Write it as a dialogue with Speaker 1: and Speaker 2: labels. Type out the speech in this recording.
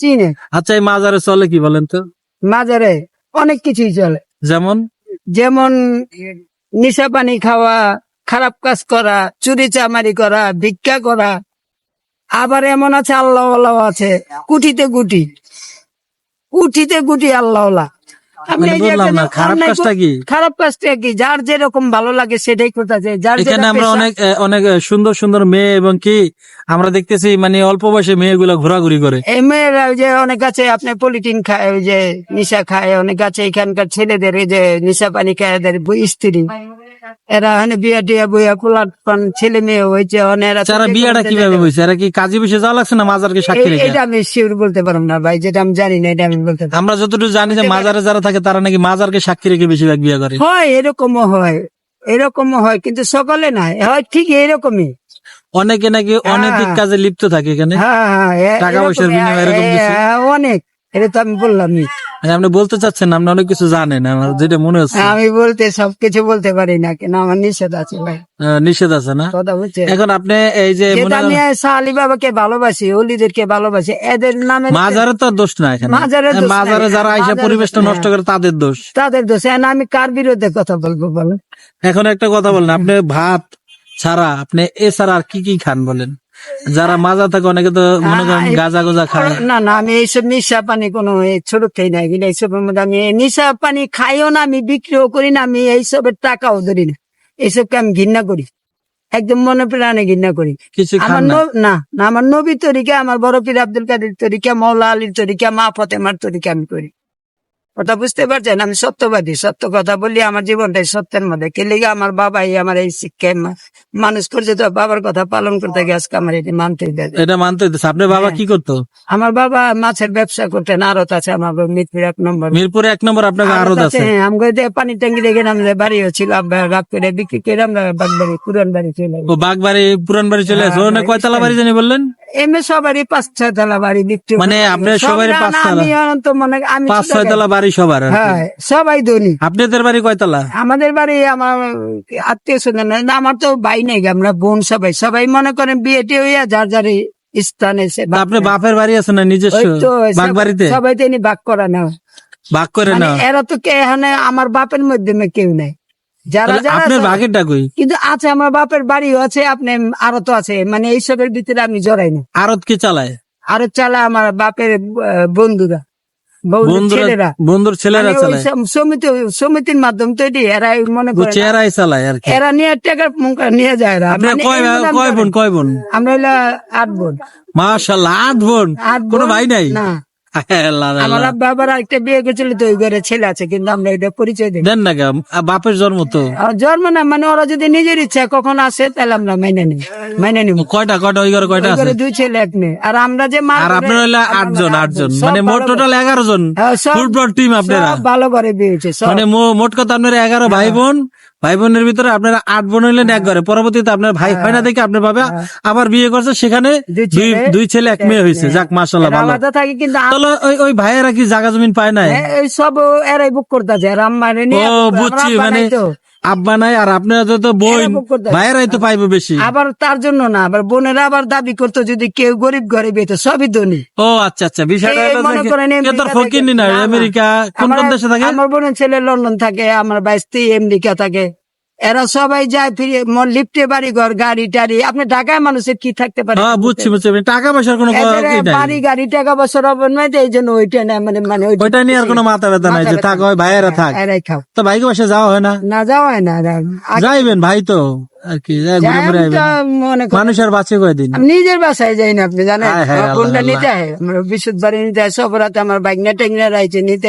Speaker 1: চিনে।
Speaker 2: আচ্ছা এই মাজারে চলে কি বলেন তো?
Speaker 1: মাজারে অনেক কিছুই চলে।
Speaker 2: যেমন?
Speaker 1: যেমন নিশা পানি খাওয়া খারাপ কাজ করা চুরি চামারি করা ভিক্ষা করা। আবার এমন আছে আল্লাহ আছে। কুটিতে গুটি কুটিতে গুটি আল্লাহ
Speaker 2: মানে
Speaker 1: এই যে
Speaker 2: বললাম
Speaker 1: একটা
Speaker 2: না, খারাপ কাজটা কি?
Speaker 1: খারাপ কাজটা কি? যার যেরকম ভালো লাগে সেটাই যার
Speaker 2: এখানে আমরা অনেক অনেক সুন্দর সুন্দর মেয়ে এবং কি আমরা দেখতেছি মানে অল্প বয়সে মেয়েগুলো ঘোরাঘুরি করে।
Speaker 1: এই মেয়েরা যে অনেক আছে আপনি পলিটিন খায় ওই যে নিশা খায় অনেক আছে এখানকার ছেলেদের এই যে নিশা পানি খায় এদের স্ত্রী। এরা মানে বিয়া টিয়া বইয়া পোলাট পান ছেলে মেয়ে হয়েছে অনেরা
Speaker 2: যারা বিয়েটা কীভাবে হয়েছে? এরা কি কাজী বসে যাওয়া লাগছে না মাজারকে সাক্ষী রেখে?
Speaker 1: এটা আমি শিওর বলতে পারব না ভাই যেটা আমি জানি না এটা আমি বলতে
Speaker 2: আমরা যতটুকু জানি যে মাজারে যারা থাকে তারা নাকি মাজারকে সাক্ষী রেখে বেশিরভাগ বিয়ে করে
Speaker 1: হয় এরকমও হয় এরকমও হয় কিন্তু সকলে নাই হয় ঠিক এরকমই
Speaker 2: অনেকে নাকি অনৈতিক
Speaker 1: হ্যাঁ।
Speaker 2: কাজে লিপ্ত থাকে এখানে
Speaker 1: হ্যাঁ হ্যাঁ
Speaker 2: টাকা পয়সার বিনিময়ে এরকম কিছু?
Speaker 1: অনেক এটা তো আমি বললাম
Speaker 2: মানে আপনি বলতে চাচ্ছেন আপনি অনেক কিছু জানেন আমার যেটা মনে হচ্ছে।
Speaker 1: আমি বলতে সবকিছু বলতে পারি না কেন আমার নিষেধ আছে ভাই।
Speaker 2: নিষেধ আছে না?
Speaker 1: কথা বুঝছে
Speaker 2: এখন আপনি এই যে
Speaker 1: আমি সালি বাবাকে ভালোবাসি অলিদেরকে ভালোবাসি এদের নামে
Speaker 2: মাজারে তো দোষ না এখানে।
Speaker 1: নাই।
Speaker 2: মাজারে যারা আইসা পরিবেশটা নষ্ট করে তাদের দোষ।
Speaker 1: তাদের দোষ। এখন আমি কার বিরুদ্ধে কথা বলব বলেন?
Speaker 2: এখন একটা কথা বলেন আপনি ভাত ছাড়া আপনি এছাড়া আর কি কি খান বলেন? যারা মাজা থাকে অনেকে তো মনে করেন
Speaker 1: হ্যাঁ,
Speaker 2: গাজা গোজা খায়।
Speaker 1: না না আমি এইসব নিশা পানি কোনো ছোট থেকে নাই কিন্তু এইসবের মধ্যে আমি নিশা পানি খাইও না আমি বিক্রিও করি না আমি এইসবের টাকাও ধরি না। এইসবকে আমি ঘৃণা করি। একদম মনে প্রাণে ঘৃণা করি।
Speaker 2: কিছু
Speaker 1: আমার
Speaker 2: না?
Speaker 1: না না আমার নবী তরিকা আমার বড় পীর আব্দুল কাদের তরিকা মৌলা আলীর তরিকা মা ফতেমার তরিকা আমি করি। কথা বুঝতে পারছেন? আমি সত্যবাদী সত্য কথা বলি আমার জীবনটাই সত্যের মধ্যে। কে লিগে আমার বাবাই আমার এই শিক্ষায় মানুষ করছে তো বাবার কথা পালন করতে গিয়ে আজকে আমার এটি মানতে
Speaker 2: এটা মানতে আপনার বাবা
Speaker 1: হ্যাঁ।
Speaker 2: কি করতো?
Speaker 1: আমার বাবা মাছের ব্যবসা করতেন আড়ত আছে আমার মিরপুর এক নম্বর।
Speaker 2: মিরপুর এক নম্বর আপনাকে আরও
Speaker 1: আড়ত
Speaker 2: আছে
Speaker 1: হ্যাঁ দিয়ে পানি ট্যাঙ্কি দেখে আমাদের বাড়িও ছিল রাত করে বিক্রি করে আমরা বাগবাড়ি পুরান বাড়ি চলে
Speaker 2: ও বাগবাড়ি পুরান বাড়ি চলে আসে।
Speaker 1: হ্যাঁ,
Speaker 2: কয়তলা বাড়ি জানি বললেন?
Speaker 1: এমনি সবারই পাঁচ ছয় তলা বাড়ি বিক্রি
Speaker 2: মানে। আপনার সবারই পাঁচ তলা?
Speaker 1: অনন্ত মনে আমি
Speaker 2: পাঁচ ছয় তলা বাড়ি সবার
Speaker 1: হ্যাঁ সবাই ধনী।
Speaker 2: আপনাদের বাড়ি কয়তলা?
Speaker 1: আমাদের বাড়ি আমার আত্মীয় স্বজন না আমার তো ভাই নেই আমরা বোন সবাই। সবাই মনে করেন বিয়েটি হইয়া যার যার স্থান এসে
Speaker 2: আপনার বাপের বাড়ি আছে না নিজস্ব? বাগ বাড়িতে
Speaker 1: সবাই তিনি বাক করা না।
Speaker 2: বাগ করে
Speaker 1: মানে
Speaker 2: না?
Speaker 1: এরা তো কে এখানে আমার বাপের মাধ্যমে কেউ নাই। যারা যারা
Speaker 2: আপনার
Speaker 1: আছে-
Speaker 2: কই?
Speaker 1: কিন্তু আছে আমার বাপের বাড়িও আছে আপনি আরও তো আছে। মানে এইসবের ভিতরে আমি জড়াই না।
Speaker 2: আরত কে চালায়?
Speaker 1: আরও চালা আমার বাপের বন্ধুরা। ছেলেরা।
Speaker 2: বন্ধুর ছেলেরা
Speaker 1: মানে
Speaker 2: চালায়?
Speaker 1: সমিতি সমিতির মাধ্যম তো এটি এরা মনে করে
Speaker 2: চেহারাই চালায় আর
Speaker 1: এরা নিয়ে টাকা নিয়ে যায় এরা। মানে
Speaker 2: কয় বোন কয় বোন?
Speaker 1: আমরা হইল আট বোন।
Speaker 2: মাশাল্লাহ আট বোন।
Speaker 1: আট
Speaker 2: কোনো
Speaker 1: বোন?
Speaker 2: ভাই নাই?
Speaker 1: না। আমার। আব্বা আবার বিয়ে করেছিল তো ঘরে ছেলে আছে কিন্তু আমরা এটা পরিচয় দিই
Speaker 2: দেন না? আ, বাপের জন্ম তো।
Speaker 1: জন্ম না মানে ওরা যদি নিজের ইচ্ছা কখন আসে তাহলে আমরা মাইনে নিই। মাইনে নিব।
Speaker 2: কয়টা কয়টা ওই ঘরে কয়টা আছে?
Speaker 1: দুই ছেলে এক মেয়ে। আর আমরা যে মা
Speaker 2: আর আপনার হইলে আটজন আটজন। মানে মোট টোটাল এগারো জন।
Speaker 1: হ্যাঁ,
Speaker 2: ফুটবল টিম আপনারা।
Speaker 1: ভালো করে বিয়ে হয়েছে
Speaker 2: মানে মোট কথা আপনার এগারো ভাই বোন। ভাই বোনের ভিতরে আপনারা আট বোন হইলেন এক ঘরে পরবর্তীতে আপনার ভাই হয় না দেখে আপনার বাবা আবার বিয়ে করছে সেখানে
Speaker 1: দুই ছেলে,
Speaker 2: এক মেয়ে হয়েছে যাক মাসাল্লাহ ভালো।
Speaker 1: থাকে কিন্তু
Speaker 2: ওই ওই ভাইয়েরা কি জায়গা জমিন পায় নাই?
Speaker 1: এই সব এরাই বুক করতেছে।
Speaker 2: ও বুঝছি মানে। আব্বা নাই আর আপনারা তো বোন
Speaker 1: করতে-
Speaker 2: ভাইয়েরাই তো পাইবো বেশি।
Speaker 1: আবার তার জন্য না আবার বোনেরা আবার দাবি করতো যদি কেউ গরিব গরিব বিয়ে সবই ধনী।
Speaker 2: ও আচ্ছা আচ্ছা বিষয়টা
Speaker 1: মনে করেন আমেরিকা
Speaker 2: না। আমেরিকা কোন কোন দেশে থাকে?
Speaker 1: আমার বোনের ছেলে লন্ডন থাকে আমার বাইস্তি আমেরিকা থাকে। এরা সবাই যায় ফিরে লিফটে বাড়ি ঘর গাড়ি টাড়ি। আপনি ঢাকায় মানুষের কি থাকতে পারে?
Speaker 2: হ্যাঁ বুঝছি বুঝছি। মানে টাকা পয়সার কোনো
Speaker 1: বাড়ি গাড়ি টাকা বছর হবে নয় এই জন্য ওইটা না মানে মানে ওইটা
Speaker 2: নিয়ে আর কোনো মাথা ব্যথা নাই যে থাক হয় ভাইয়েরা থাক।
Speaker 1: এরাই খাও।
Speaker 2: তো ভাইকে বাসা যাওয়া হয় না?
Speaker 1: না যাওয়া হয় না
Speaker 2: যাইবেন ভাই তো আর কি বাঁচে কয়দিন?
Speaker 1: নিজের বাসায় যাই না আপনি জানেন। আমার
Speaker 2: আল্লাহ
Speaker 1: বোনটা
Speaker 2: আল্লাহ।
Speaker 1: নিতে হয়? আমার বিশুদ্ধ বাড়ি নিতে হয় সব রাতে আমার বাইক নেটে নিতে